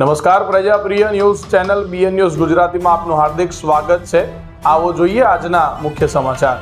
નમસ્કાર પ્રજાપ્રિય news channel BN news ગુજરાતીમાં આપનું હાર્દિક સ્વાગત છે. આવો જોઈએ આજના મુખ્ય સમાચાર.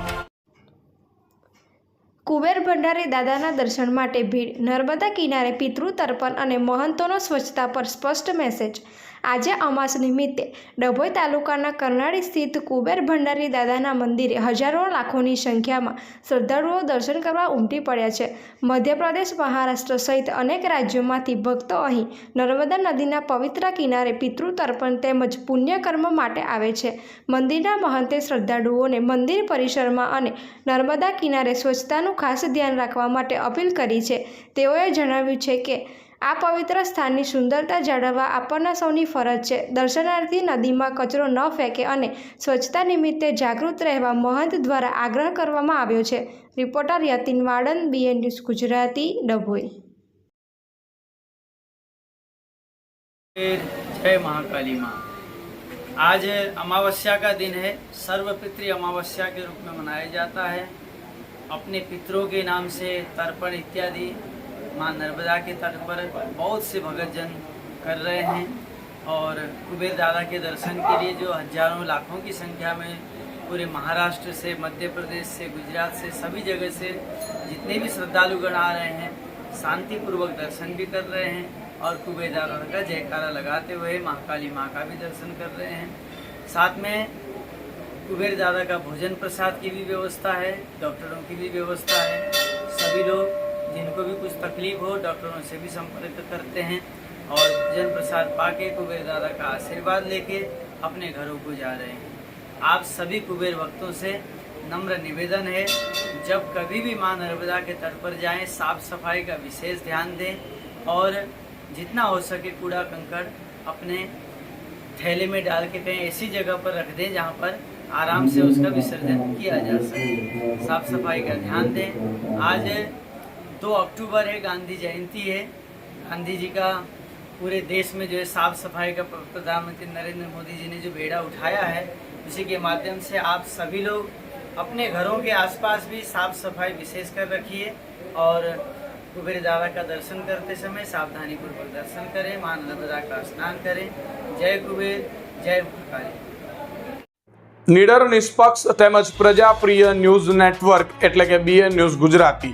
કુબેર ભંડારી દાદાના દર્શન માટે ભીડ, નર્મદા કિનારે પિતૃ તર્પણ અને મહંતોનો સ્વચ્છતા પર સ્પષ્ટ મેસેજ આજે અમાસ નિમિત્તે ડભોઈ તાલુકાના કરનાળી સ્થિત કુબેર ભંડારી દાદાના મંદિરે હજારો લાખોની સંખ્યામાં શ્રદ્ધાળુઓ દર્શન કરવા ઉમટી પડ્યા છે. મધ્યપ્રદેશ, મહારાષ્ટ્ર સહિત અનેક રાજ્યોમાંથી ભક્તો અહીં નર્મદા નદીના પવિત્ર કિનારે પિતૃ તર્પણ તેમજ પુણ્યકર્મ માટે આવે છે. મંદિરના મહંતે શ્રદ્ધાળુઓને મંદિર પરિસરમાં અને નર્મદા કિનારે સ્વચ્છતાનું ખાસ ધ્યાન રાખવા માટે અપીલ કરી છે. તેઓએ જણાવ્યું છે કે આ પવિત્ર સ્થાનની સુંદરતા જાળવવા આપણના સૌની ફરજ છે દર્શનાર્થી નદીમાં કચરો ન ફેંકે અને સ્વચ્છતા નિમિત્તે જાગૃત રહેવા મહંત દ્વારા આગ્રહ કરવામાં આવ્યો છે reporter Yatin Vadan BN news Gujarati Dabhoi फिर जय महाकाली माँ आज अमावस्या का दिन है सर्वपितृ अमावस्या के रूप में मनाया जाता है अपने पितरों के नाम से तर्पण इत्यादि माँ नर्मदा के तट पर बहुत से भगत जन कर रहे हैं और कुबेर दादा के दर्शन के लिए जो हज़ारों लाखों की संख्या में पूरे महाराष्ट्र से, मध्य प्रदेश से, गुजरात से, सभी जगह से जितने भी श्रद्धालुगण आ रहे हैं, शांतिपूर्वक दर्शन भी कर रहे हैं और कुबेर दादा का जयकारा लगाते हुए महाकाली माँ का भी दर्शन कर रहे हैं। साथ में कुबेर दादा का भोजन प्रसाद की भी व्यवस्था है, डॉक्टरों की भी व्यवस्था है, सभी लोग जिनको भी कुछ तकलीफ़ हो, डॉक्टरों से भी संपर्क करते हैं और भोजन प्रसाद पाके कुबेर दादा का आशीर्वाद लेके अपने घरों को जा रहे हैं। आप सभी कुबेर भक्तों से नम्र निवेदन है, जब कभी भी माँ नर्मदा के तट पर जाएँ, साफ़ सफ़ाई का विशेष ध्यान दें और जितना हो सके कूड़ा कंकड़ अपने थैले में डाल के कहीं ऐसी जगह पर रख दें जहाँ पर आराम से उसका विसर्जन किया जा सके। साफ़ सफ़ाई का ध्यान दें। आज दो अक्टूबर है गांधी जयंती है गांधी जी का पूरे देश में जो है साफ सफाई का प्र- प्रधानमंत्री नरेंद्र मोदी जी ने जो बेड़ा उठाया है उसी के माध्यम से आप सभी लोग अपने घरों के आसपास भी साफ सफाई विशेष कर रखिए और कुबेर दादा का दर्शन करते समय सावधानी पूर्वक दर्शन करें मां नर्मदा का स्नान करें जय कुबेर जय महाकाली નીડર નિષ્પક્ષ તેમજ પ્રજાપ્રિય ન્યૂઝ નેટવર્ક એટલે કે બીએન ન્યૂઝ ગુજરાતી